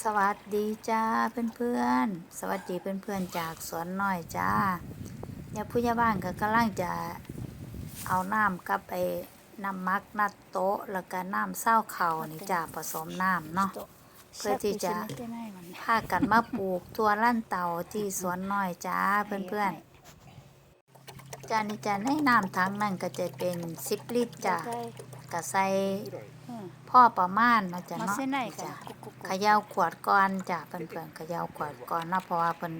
สวัสดีจ้าเพื่อนๆสวัสดีเพื่อนๆจากสวนน้อยจ้าเนี่ยผู้ใหญ่บ้านก็กำลังจะเอาน้ำกับไอ้น้ำมักนัดโต๊ะแล้วก็น้ำเศร้าเข่านี่จ้าผสมน้ำเนาะเพื่อที่จะพากันมาปลูกตัวลั่นเต่าที่สวนน้อยจ้าเพื่อนๆจ้านี่จ้าในน้ำทั้งนั้นก็จะเป็นสิบลิตรจ้าก็ใส่พ่อประมาณเนาะจ้ามาเนาะเส้นไหนนี่กัจ้านกุ๊กกุ๊ก เขย่าขวดก่อนจ้ะเพื่อนๆเขย่าขวดก่อนเนาะเพราะว่าเพิ่น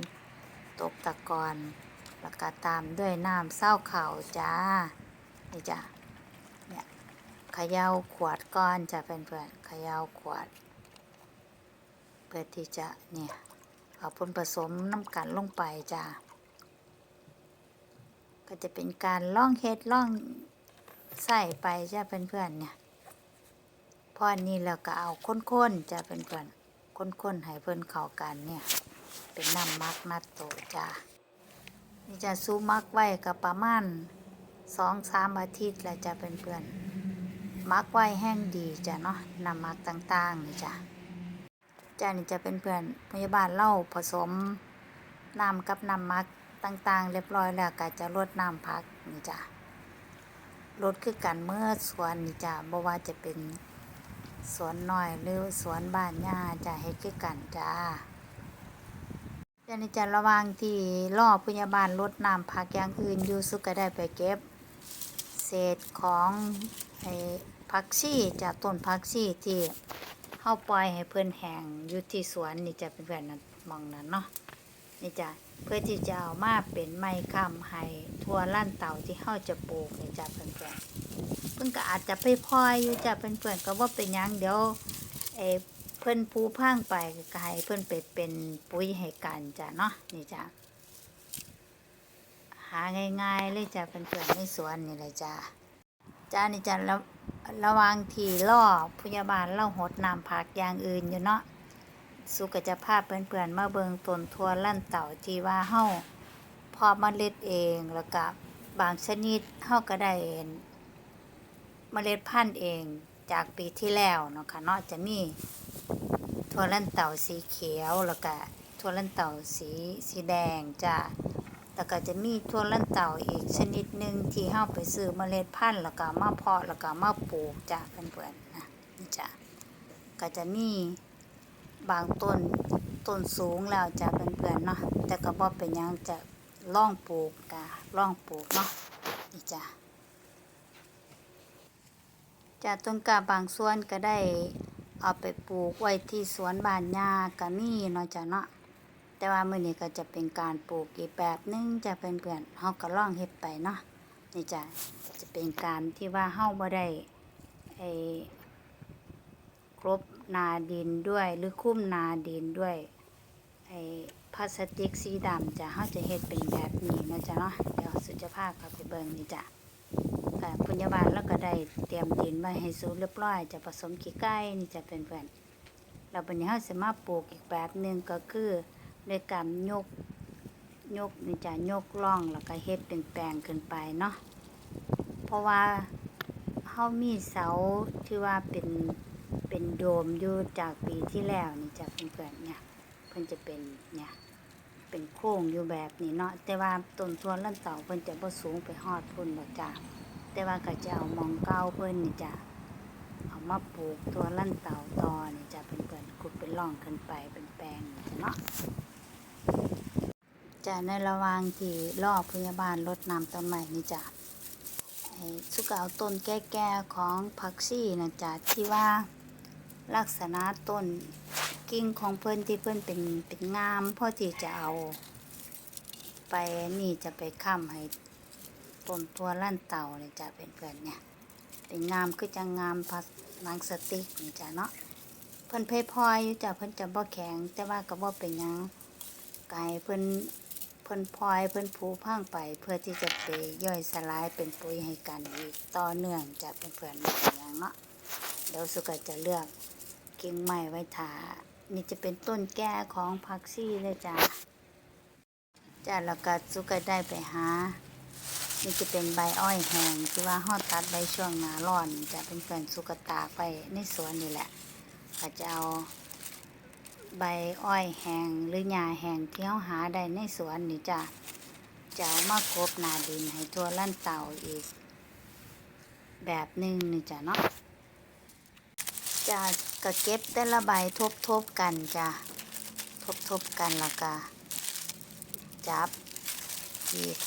ตกตะกอนแล้วก็ตามด้วยน้ำเศร้าเข่าจ้านี่จ้ะเนี่ยเขย่าขวดก่อนจ้ะเพื่อนๆเขย่าขวด เพื่อที่จะเนี่ยเอาผลผสมน้ำกันลงไปจ้ะก็จะเป็นการล่องเฮ็ดล่องใส่ไปจ้ะเพื่อนๆเนี่ยพ ออันนี้แล้วก็เอาข้นๆจะเป็นเพื่อนข้นๆให้เพื่อนเข้ากันเนี่ย เป็นน้ำมักนัดโตจ้านี่จะซูมักไว้กับประมาณสองสามอาทิตย์แล้วจะเป็นเพื่อนมักไว้แห้งดีจ้ะเนาะน้ำมักต่างๆนี่จ้ะจ้านี่จะเป็นเพื่อนพยาบาลเล่าผสมน้ำกับน้ำมักต่างๆ เรียบร้อยแล้วก็จะลดน้ำพักนี่จ้ะลดคือกันเมื่อส่วนนี่จ้ะบ่ว่าจะเป็น สวนหน้อยหรือสวนบ้านย่าจะเฮ็ดคือกันจ้าจ้านี่จะระวังที่ล่อพยาบาลรดน้ำผักอย่างอื่นอยู่สุก็ได้ไปเก็บ เศษของไอ้ผักชีจากต้นผักชีที่เฮาปล่อยให้เพิ่อนแห้งอยู่ที่สวนนี่จะเป็นแบบนั้นมองนั้นเนาะ นี่จ้ะเพื่อที่จะเอามาเป็นไม้ค้ำให้ทั่วลั่นเต่าที่เฮาจะปลูกนี่จ้ะเพื่อนๆเพิ่นก็อาจจะไปพลอยอยู่จ้ะเพื่อนๆก็ว่าเป็นยังเดี๋ยวเออเพิ่อนผูพังไปก็ให้เพิ่อนไปเป็นปุ๋ยให้กันจ้ะเนาะนี่จ้ะหาง่ายๆเลยจ้ะเพื่อนๆในสวนนี่เลยจ้ะจ้านี่จ้ะระระวังที่ล่อพยาบาลเล่าหดน้ำผักอย่างอื่นอยู่เนาะ สุกจะพาพเพื่อนๆมาเบิงต้นทัวลั่นเต่าที่ว่าเฮาพอเมล็ดเองแล้วก็บางชนิดเฮาก็ได้เองเมล็ดพันธุ์เองจากปีที่แล้วเนาะค่ะเนาะจะมีถั่วลั่นเต่าสีเขียวแล้วก็ถั่วลั่นเต่าสีสีแดงจ้ะแล้วก็จะมีถั่วลั่นเต่าอีกชนิดหนึ่งที่เฮาไปซื้อเมล็ดพันธุ์แล้วก็มาเพาะแล้วก็มาปลูกจ้ะเพื่อนๆนะนี่จ้ะก็จะมี บางต้นต้นสูงแล้วจะเพื่อนๆเนาะแต่ก็บ่เป็นยังจะล่องปลูกกะล่องปลูกเนาะนี่จ้ะจากต้นกาบางส่วนก็ได้เอาไปปลูกไว้ที่สวนบ้านยาก็มีเนาะจ้ะเนาะแต่ว่ามื้อนี้ก็จะเป็นการปลูกอีกแบบนึงจะเพื่อนๆเฮาก็ล่องเฮ็ดไปเนาะนี่จ้ะจะเป็นการที่ว่าเฮาบ่ได้ไอ้กรบ นาดินด้วย หรือคุ้มนาดินด้วยไอ้พลาสติกสีดำจะเฮาจะเฮ็ดเป็นแบบนี้นะจ้ะเนาะเดี๋ยวสุจะพาเข้าไปเบิ่งนี่จ้ะค่ะพยาบาลแล้วก็ได้เตรียมดินไว้ให้สูงเรียบร้อย จะผสมขี้ไก่นี่จะเป็นเพื่อนแล้วปัญญาเราสามารถปลูกอีกแบบหนึ่งก็คือด้วยการยกยกนี่จะยกล่องแล้วก็เฮ็ดเป็นแปลงขึ้นไปเนาะเพราะว่าเฮามีเสาที่ว่าเป็น เป็นโดมอยู่จากปีที่แล้วนี่จะเป็นเพื่อนเนี่ยเพิ่อนจะเป็นเนี่ยเป็นโค้งอยู่แบบนี้เนาะแต่ว่าต้นทวนลั่นเต่าเพิ่อนจะบ่สูงไปฮอดพุ่นดอกจ้าแต่ว่าก็จะเอามองเก้าเพิ่อนนี่จะเอามาปลูกตัวลั่นเต่าตอนี่จะเป็นเปิ่นขุดเป็นร่องขึ้นไปเป็นแปลงเนาะจะในระหว่างที่รอบพยาบาลรดน้ำต้นไม้นี่จ้ะไอ้สุกเอาต้นแก่ๆของผักชีนะจ้ะที่ว่า ลักษณะต้นกิ่งของเพิ่นที่เพิ่นเป็นเป็นงามพ่อที่จะเอา ไปนี่จะไปค้ำให้ต้นตัวลั่นเต่าเนี่ยจะเป็นเพื่อนเนี่ย เป็นงามคือจะงามพัสนังสติ๊กนี่จ้ะเนาะเพิ่นเพยพลอยอยู่จ้ะเพิ่นจะบ่แข็ง แต่ว่าก็บ่เป็นยังไก่เพิ่นเพิ่นพลอยเพิ่นผูพังไปเพื่อที่จะไปย่อยสลายเป็นปุ๋ยให้กันอีกต่อเนื่องจะเป็นเพื่อนบ่เป็นหยังเนาะ เดี๋ยวสุกจะเลือกกิ่งไม้ไว้ถานี่จะเป็นต้นแก่ของผักชีเลยจ้ะจ้ะแล้วก็สุกได้ไปหา นี่จะเป็นใบอ้อยแห้งที่ว่าห่อตัดใบช่วงหนาร้อนจะเป็นเกินสุกตาไปในสวนนี่แหละก็จะเอาใบอ้อยแห้งหรือหญ้าแห้งที่เราหาได้ในสวนนี่จ้ะจะเอามากบนาดินให้ทั่วลั่นเต่าอีก แบบหนึ่งนี่จ้ะเนาะ จะกะเก็บแต่ละใบทบๆกันจ้ะทบๆกันแล้วก็จับอีก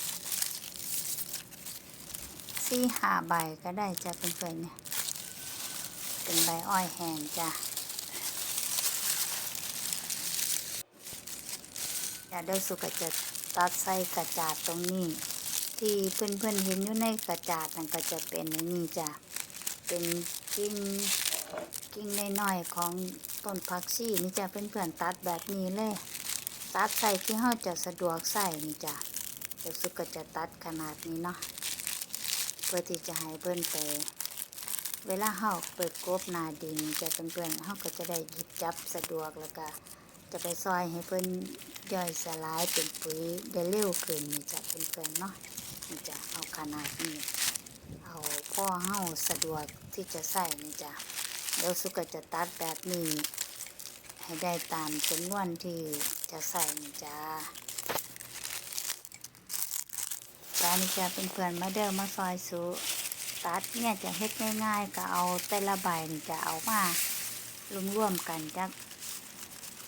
สี่ห้าใบก็ได้จ้ะเพื่อนๆเนี่ยเป็นใบอ้อยแห้งจ้ะอย่าได้สุกจะตัดใส่กระจาดตรงนี้ ที่เพื่อนๆเห็นอยู่ในกระจาดนั่นก็จะเป็นอันนี้จ้ะเป็นกิ่ง กิ่งน้อยๆของต้นผักชีนี่จะเป็นเพื่อนตัดแบบนี้เลย ตัดใส่ที่เราจะสะดวกใส่นี่จ้ะเดี๋ยวสุกก็จะตัดขนาดนี้เนาะเพื่อที่จะให้เพื่อนไปเวลาเฮาเปิดกบนาดินจะเป็นเพื่อนเฮาก็จะได้หยิบจับสะดวกแล้วก็จะไปซอยให้เพิ่อนย่อยสลายเป็นปุ๋ยได้เร็วขึ้นนี่จะเป็นเพื่อนเนาะนี่จะเอาขนาดนี้ เอาพ่อเฮาสะดวกที่จะใส่นี่จ้ะ เดี๋ยวสุกจะตัดแบบนี้ ให้ได้ตามจำนวนที่จะใส่นี่จ้าจ้านี่จะเป็นเพื่อนมาเดิมมาซอยสูตัดเนี่ยจะเฮ็ดง่ายๆ ก็เอาแต่ละใบนี่จะเอามารวมๆกันจัก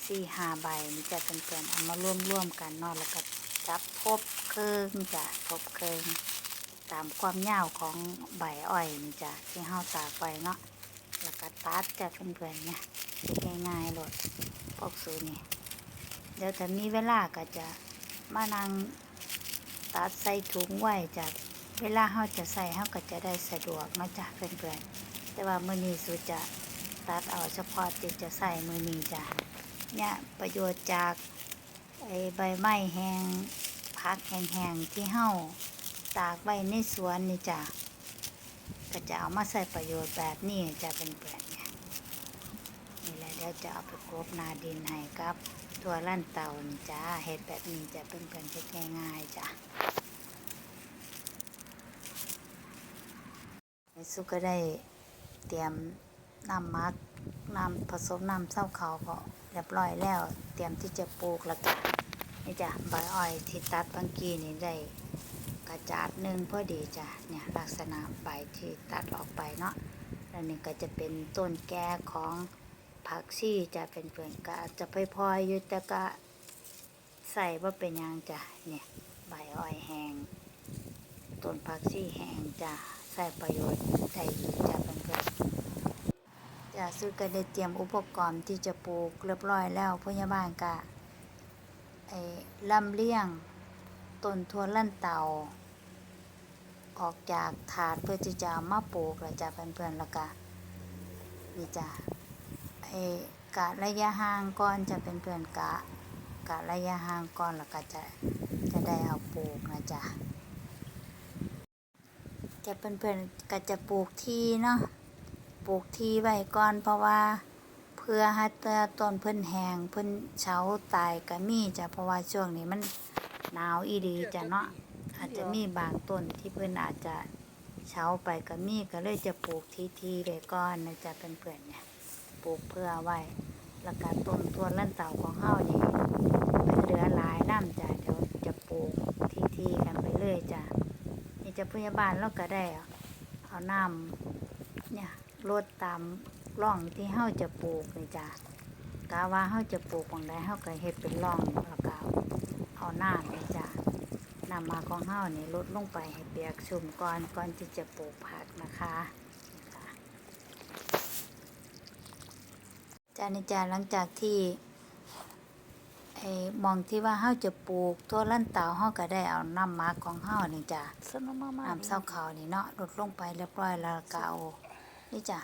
สี่ห้าใบนี่จะเป็นเพื่อนเอามารวมๆกันนาะแล้วก็จับทบเครื่องจะทบเครื่องตามความยาวของใบอ้อยนี่จะที่เฮาตากไว้เนาะ แล้วก็ตัดจะเพื่อนๆเนี่ยง่ายๆโลดพวกสูนี่เดี๋ยวถ้ามีเวลาก็จะมานั่งตัดใส่ถุงไว้จะเวลาเราจะใส่เราก็จะได้สะดวกเนาะจ้ะเพื่อนๆแต่ว่ามือนี้สุดจะตัดเอาเฉพาะที่จะใส่มือนี้จ้ะเนี่ยประโยชน์จากไอใบไม้แห้งพักแห้งๆที่เฮาตากไว้ในสวนนี่จ้ะ ก็จะเอามาใส่ประโยชน์แบบนี้จะเป็นเปลือนเนี่ยนี่แหละเดี๋ยวจะเอาไปกบนาดินให้กับตัวลั่นเตานี่จ้าเห็ดแบบนี้จะเป็นเพื่อนง่ายๆจ้ะสุก็ได้เตรียมน้ำมักน้ำผสมน้ำเศร้าเขาก็เรียบร้อยแล้ว เตรียมที่จะปลูกแล้วก็นี่จ้ะใบอ้อยที่ตัดบางกี้นี่ได้ กระจาดหนึ่งพอดีจ้ะเนี่ยลักษณะใบที่ตัดออกไปเนาะแล้วนี่ก็จะเป็นต้นแก่ของผักชีจะเป็นเพื่อนก็จะไปพลอยอยู่แต่ก็ใส่ว่าเป็นยังจ้ะเนี่ยใบอ้อยแห้งต้นผักชีแห้งจะใส่ประโยชน์ได้อีกจะเพื่อนๆจะซื้อก็ได้เตรียมอุปกรณ์ที่จะปลูกเรียบร้อยแล้วพยาบาลกะไอ้ลำเลี้ยง ต้นทั่วลั่นเตา ออกจากถาดเพื่อที่จะมาปลูกแล้วจะเพื่อนๆแล้วก็นี่จ้ะไอ้กะระยะห่างก่อนจะเป็นเพื่อนกะกะระยะห่างก่อนแล้วก็จะจะได้เอาปลูกนะจ๊ะจะเป็นเพื่อนก็จะปลูกทีเนาะปลูกทีไว้ก่อนเพราะว่าเพื่อให้เตอต้นเพิ่อนแห้งเพิ่อนเฉาตายก็มีจ้ะเพราะว่าช่วงนี้มัน หนาวอีดีจ้ะเนาะอาจจะมีบางต้นที่เพิ่อนอาจจะเฉาไปก็มีก็เลยจะปลูกทีทีๆไว้ก่อนนะจ๊ะเพื่อนๆเนี่ยปลูกเพื่อไว้แล้วก็ต้นตัวลั่นเต่าของเฮานี่มันเหลือหลายน้ำจ้ะเดี๋ยวจะปลูกทีทีกันไปเลยจ้ะนี่จะพยาบาลเราก็ได้เอาน้ำเนี่ยรดตามร่องที่เฮาจะปลูกนี่จ้ะกาว่าเฮาจะปลูกบางใดเฮาก็เฮ็ดเป็นร่องแล้วก็ เอาน้ำนี่จ้ะน้ำมาของเฮานี่ลดลงไปให้เปียกชุ่มก่อนก่อนที่จะปลูกผักนะคะนี่จ้ะจ้านี่จ้ะหลังจากที่ไอ้หมองที่ว่าเฮาจะปลูกตัวลั่นเตาเฮาก็ได้เอาน้ำหมักของเฮานี่จ้ะสนมมาน้ำเศร้าขาวนี่เนาะลดลงไปเรียบร้อยแล้วก็เอานี่จ้ะ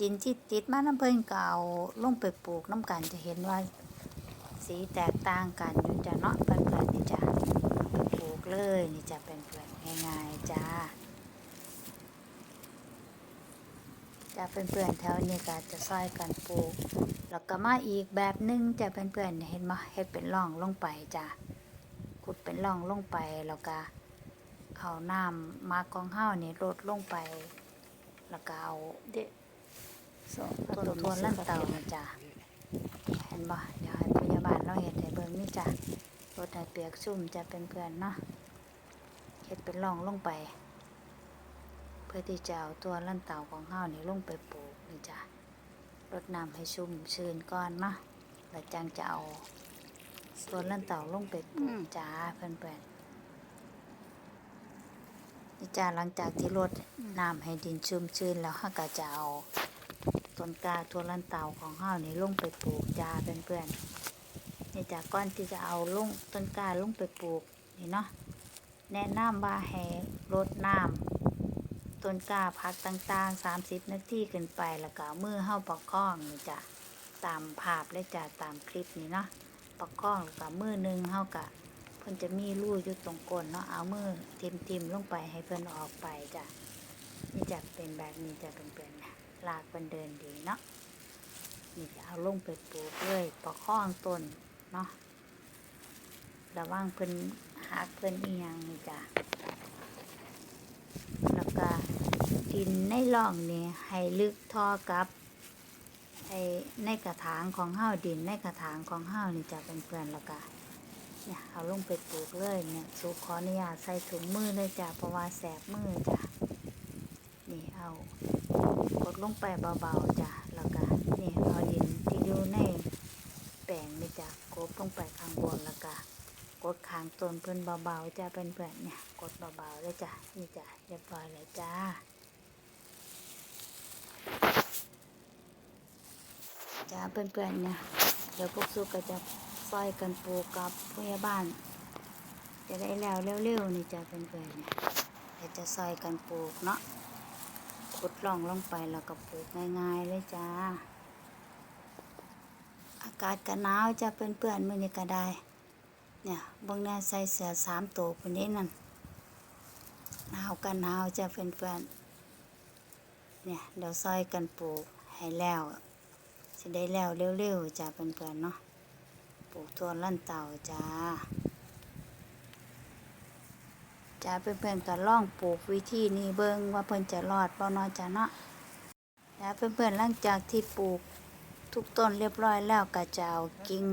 ดินที่ติดมาน้ำเพิ่นก็เอาลงไปปลูกน้ำกันจะเห็นว่า สีแตกต่างกันอยู่จ้ะเนาะเพื่อนๆนี่จ้ะเอาไปปลูกเลยนี่จ้ะเป็นเพื่อนง่ายๆจ้าจ้ะเพื่อนๆแถวนี้ก็จะซอยกันปลูกแล้วก็มาอีกแบบหนึงจะเพื่อนๆเห็นมาเฮ็ดเป็นร่องลงไปจ้ะขุดเป็นร่องลงไปแล้วก็เอาน้ำมาของเฮานี่ลดลงไป แล้วก็เอาเดะสองต้นทวนลั่นเตานี่จ้ะ อันบ่เดี๋ยวให้พยาบาลเราเฮ็ดให้เบิ่งนี่จ้ะรถให้เปียกชุ่มจะเป็นเพื่อนเนาะเฮ็ดเป็นร่องลงไป เพื่อที่จะเอาตัวลั่นเต่าของเฮานี่ลงไปปลูกนี่จ้ะรดน้ำให้ชุ่มชื้นก่อนเนาะแล้วจังจะเอาตัวลั่นเต่าลงไปปลูกจ้าเพื่อนๆนี่จ้าหลังจากที่รดน้ำให้ดินชุ่มชื้นแล้วเฮาก็จะเอา ต้นกาตัวลันเต่าของเฮานี่ลงไปปลูกจ้าเพื่อนๆนี่จากก้อนที่จะเอาลงต้นกล้าลงไปปลูกนี่เนาะแนะนำว่าให้รดน้ำต้นกาพักต่างๆ 30 นาทีขึ้นไปแล้วก็มือเฮาประคองนี่จ้ะตามภาพเลยจ้ะตามคลิปนี่เนาะประคองแล้วก็มือหนึงเฮากะเพิ่นจะมีรูอยู่ตรงก้นเนาะเอามือทิมๆลงไปให้เพิ่นออกไปจ้ะนี่จะเป็นแบบนี้จะเป็นเพื่อนๆนะ ลากมันเดินดีเนาะนี่จะเอาลงไปปลูกเลยประคองต้นเนาะระวังเพิ่นหักเพิ่นอียังนี่จ้ะแล้วก็ดินในร่องนี่ให้ลึกเทอกับไอ้ในกระถางของเฮาดินในกระถางของเฮานี่จะเป็นเพื่อนแล้วก็เนี่ยเอาลงไปปลูกเลยเนี่ยสุขออนุญาตใส่ถุงมือเลยจ้ะเพราะว่าแสบมือจ้ะนี่เอา กดลงไปเบาๆจ้ะแล้วก็นี่เอาดินที่อยู่ในแป้งนี่จ้ะกดลงไปข้างบนแล้วก็กดข้างต้นเพิ่อนเบาๆจ้ะเพื่อนๆเนี่ยกดเบาๆเลยจ้ะนี่จ้ะเรียบร้อยเลยจ้าจ้าเพื่อนๆเนี่ยเดี๋ยวพวกสุกก็จะซอยกันปลูกกับพยาบ้าลจะได้แล้วเร็วๆนี่จ้ะเพื่อนๆเนี่ยเดี๋ยวจะซอยกันปลูกเนาะ ขุดล่องลงไปแล้วก็ปลูกง่ายๆเลยจ้า อากาศก็หนาวจะเป็นเปื่อนๆมื้อนี้ก็ได้ เนี่ยบางแน่ใส่เสื้อสามตัวคนนี้นั่นหนาวก็หนาวจะเป็นเปื่อนๆเนี่ยเดี๋ยวซอยกันปลูกให้แล้วสิได้แล้วเร็วๆจะเป็นเปื่อนๆเนาะปลูกทั่วลั่นเต่าจ้า จ้าเพื่อนๆก็ล่องปลูกวิธีนี้เบิ่งว่าเพิ่นจะรอดบ่นาะจ้าเนาะจ้าเพื่อนๆหลังจากที่ปลูกทุกต้นเรียบร้อยแล้วก็จะเอากิ่ง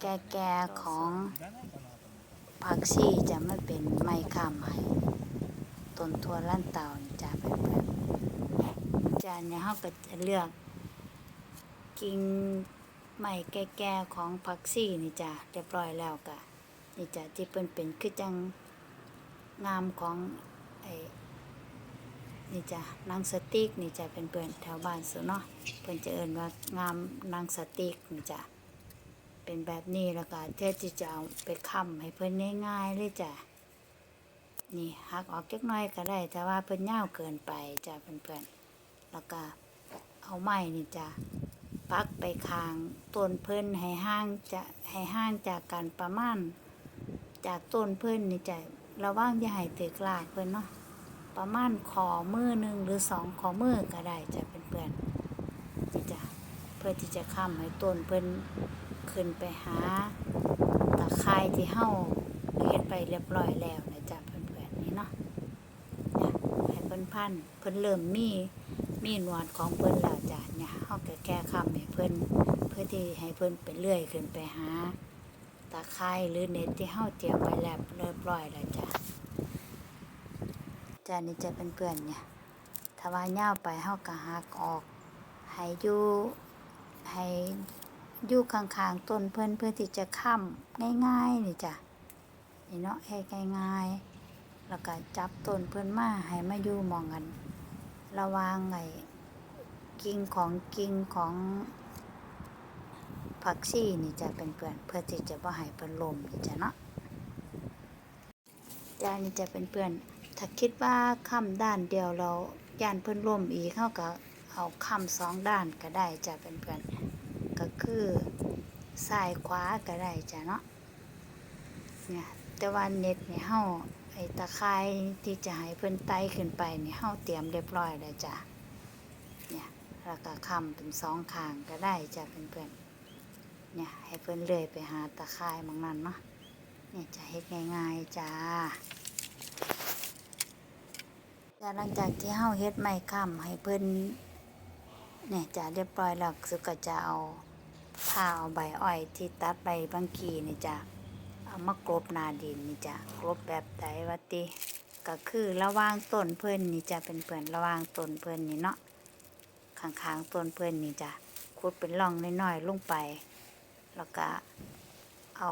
แก่ๆของผักชีจะไม่เป็นไม้ค้ำให้ต้นทั่วลั่นเต่านี่จ้าเพื่อนๆจ้าเนี่ยเฮาก็จะเลือกกิ่งไม้แก่ๆของผักชีนี่จ้าเรียบร้อยแล้วก็นี่จ้าที่เพิ่นเป็นคือจัง งามของไอ้นี่จ้ะนางสติ๊กนี่จะเป็นเพื่อนแถวบ้านสุเนาะเพื่อนจะเอ่นว่างามนางสติ๊กนี่จ้ะเป็นแบบนี้แล้วก็เทศที่จะเอาไปค้ำให้เพื่อนง่ายๆเลยจ้ะนี่หักออกจักน้อยก็ได้ แต่ว่าเพื่อนยาเกินไปจ้ะเพื่อนๆแล้วก็เอาไม้นี่จ้ะปักไปคางต้นเพื่อนให้ห่างจะให้ห่างจากกันประมาณจากต้นเพื่อนนี่จ้ะ ระว่างอย่าให้ตึกลากเพื่อนเนาะประมาณขอมือหนึ่งหรือสองขอมือก็ได้จะเป็นเพื่อนที่จะเพื่อที่จะค้ำให้ต้นเพื่อนขึ้นไปหาตะไคร้ที่เฮาเฮ็ดไปเรียบร้อยแล้วนะจ๊ะเพื่อนๆนี่เนาะเนี่ยให้เพิ่นพันเพิ่นเริ่มมีมีหนวดของเพิ่นแล้วจ้ะเนี่ยเฮาก็แก้ค้ำให้เพิ่นเพื่อที่ให้เพิ่นไปเลื่อยขึ้นไปหาะไคร้หรือเน็ตที่เฮาเตรียมไว้แล้วเรียบร้อยแล้วจ้ะจ้ะนี่จะเป็นเพื่อนเนี่ยถ้าว่าย่าไปเฮาก็หักออก ให้อยู่ให้อยู่ข้างๆต้นเพิ่อนเพื่อที่จะค้ำง่ายๆนี่จ้ะนี่เนาะให้ง่ายๆแล้วก็จับต้นเพิ่อนมาให้มาอยู่มองกัน ระวางไอ้กิ่งของกิ่งของ ผักชีนี่จะเป็นเพื่อนเพื่อที่จะบ่ให้เพิ่นลมนี่จ้ะเนาะจ้านี่จะเป็นเพื่อนถ้าคิดว่าค้ำด้านเดียวเราย่านเพิ่นล่มอีกเขาก็เอาคำสองด้านก็ได้จ้ะเป็นเพื่อนก็คือซ้ายขวาก็ได้จ้ะเนาะเนี่ยแต่ว่าเน็ตเนี่ยเฮาไอ้ตะไคร้ที่จะให้เพิ่นไต่ขึ้นไปเนี่ยเฮาเตรียมเรียบร้อยแล้วจ้ะเนี่ยแล้วก็คำเป็นสองข้างก็ได้จ้ะเป็นเพื่อนๆ เนี่ยให้เพื่อนเลื่อยไปหาตะไคร้บางนั้นเนาะเนี่ยจะเฮ็ดง่ายๆจ้าแต่หลังจากที่เฮาเฮ็ดไม้ค้ำให้เพิ่นเนี่ยจะเรียบร้อยแล้วสุก็จะเอาพาเอาใบอ้อยที่ตัดใบบางกีนี่จ้ะเอามากรบนาดินนี่จ้ะกรบแบบใดวะติก็คือระว่างต้นเพิ่นนี่จะเป็นเพื่อนระว่างต้นเพิ่นนี่เนาะข้างๆต้นเพิ่นนี่จ้ะขุดเป็นร่องน้อยๆลงไป แล้วก็เอา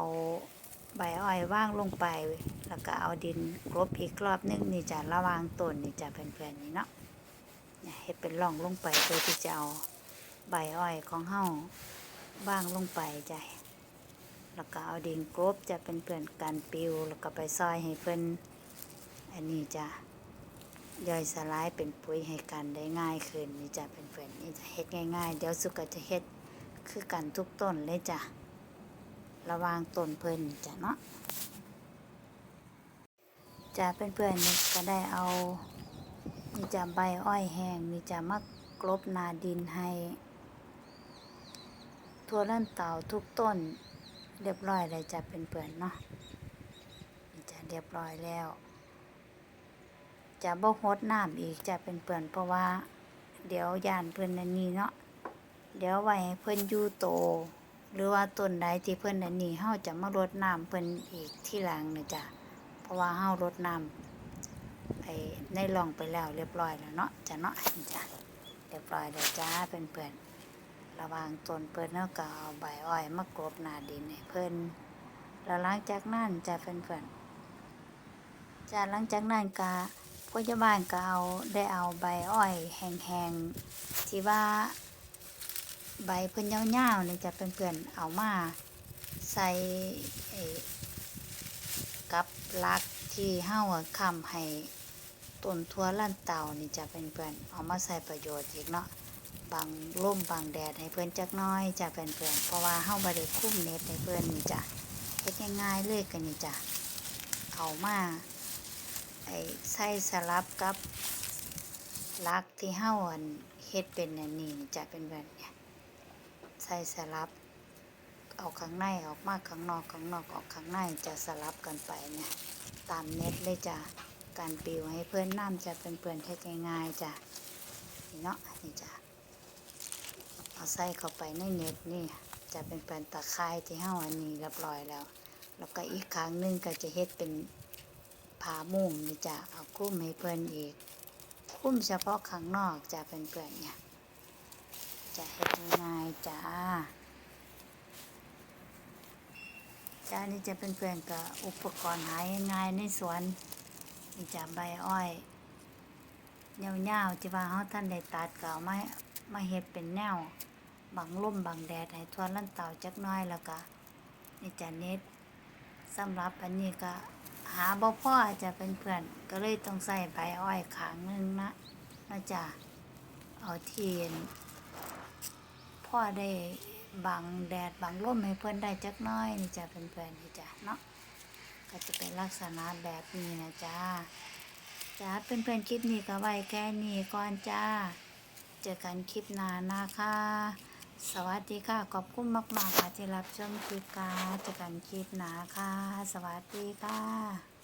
ใบอ้อยว่างลงไป แล้วก็เอาดินกรบอีกรอบนึงนี่จะระวางต้นนี่จะเพื่อนๆนี่เนาะเนี่ยเฮ็ดเป็นร่องลงไปเพื่อที่จะเอาใบอ้อยของเฮาบ้างลงไปจ้ะแล้วก็เอาดินกรบจะเป็นเพื่อนกันปิว แล้วก็ไปซอยให้เพิ่นอันนี้จะย่อยสลายเป็นปุ๋ยให้กันได้ง่ายขึ้นนี่จะเป็นเพื่อนนี่จะเฮ็ดง่ายๆ เดี๋ยวสุกก็จะเฮ็ด คือกันทุกต้นเลยจ้ะ ระวางต้นเพิ่นนี่จ้ะเนาะจะเป็นเพื่อนๆก็ได้เอานี่จะใบอ้อยแห้งนี่จะมากรบนาดินให้ทั่วลั่นเต่าทุกต้น เรียบร้อยเลยจะเป็นเปื่อนเนาะนี่จะเรียบร้อยแล้วจะบ่ฮดน้ำอีกจะเป็นเปื่อนเพราะว่า เดี๋ยวยานเพิ่นอันนี้เนาะ เดี๋ยวไว้ให้เพิ่นอยู่โต หรือว่าต้นใดที่เพิ่นอันนี้เฮาจะมารดน้ำเพิ่นอีกที่หลังนี่จ้ะเพราะว่าเฮารดน้ำไอ้ในร่องไปแล้วเรียบร้อยแล้วเนาะจ้ะเนาะจ้ะเรียบร้อยแล้วจ้าเป็นเปื่อนระวางต้นเพิ่นแล้วก็เอาใบอ้อยมากรบหน้าดินให้เพิ่นแล้วหลังจากนั้นจะเพิ่อนเพิ่นจะหลังจากนั้นก็พยาบาลก็เอาได้เอาใบอ้อยแห้งๆที่ว่า ใบเพิ่นยาวๆนี่จะเป็นเพื่อนเอามาใส่กับลักที่เฮาอะค้ำให้ต้นทั่วลั่นเต่านี่จะเป็นเพื่อนเอามาใส่ประโยชน์อีกเนาะบังร่มบังแดดให้เพื่อนจักน้อยจะเป็นเพื่อนเพราะว่าเฮาบ่ได้คุ้มเน็ตให้เพื่อนนี่จะเฮ็ดง่ายๆเลยกันนี่จ้ะเอามาไอ้ใส่สลับกับลักที่เฮาอันเฮ็ดเป็นอันนี้นี่จะเป็นแบบเนี่ย ใส่สลับเอาข้างในออกมาข้างนอกข้างนอกออกข้างในจะสลับกันไปเนี่ยตามเน็ตเลยจ้ะการปิวให้เพื่อนน้ำจะเป็นเพื่อนเฮ็ดง่ายๆจ้ะนี่เนาะนี่จ้ะเอาใส่เข้าไปในเน็ตนี่จะเป็นแผ่นตะไคร้ที่เฮาอันนี้เรียบร้อยแล้ว แล้วก็อีกครั้งหนึงก็จะเฮ็ดเป็นผามุ้งนี่จ้ะเอาคุ้มให้เพิ่อนอีก คุ้มเฉพาะข้างนอกจะเป็นเปื่อนเนี่ย จะเฮ็ดง่ายๆจ้าจ้านี่จะเป็นเพื่อนกับอุปกรณ์หายง่ายในสวนนี่จะใบอ้อยยาวๆที่ว่าเฮาท่านได้ตัดก็เอามามาเฮ็ดเป็นแนวบังลมบังแดดให้ทวนลั่นเต่าจักน้อยแล้วก็นี่จะเน็ตสำหรับอันนี้ก็หาบ่พ่อจะเป็นเพื่อนก็เลยต้องใส่ใบอ้อยขางหนึงนะนะจ๊ะเอาเทียน อได้บังแดดบังลมให้เพื่อนได้จักน้อยนี่จะเป็นเพื่อนนี่จ้ะเนาะก็จะเป็นลักษณะแบบนี้นะจ้าจ้าเป็นเพื่อนๆคลิปนี้ก็ไว้แค่นี้ก่อนจ้า เจอกันคลิปหน้านะคะ สวัสดีค่ะ ขอบคุณมากๆค่ะที่รับชมคลิปค่ะเจอกันคลิปหน้าค่ะ สวัสดีค่ะ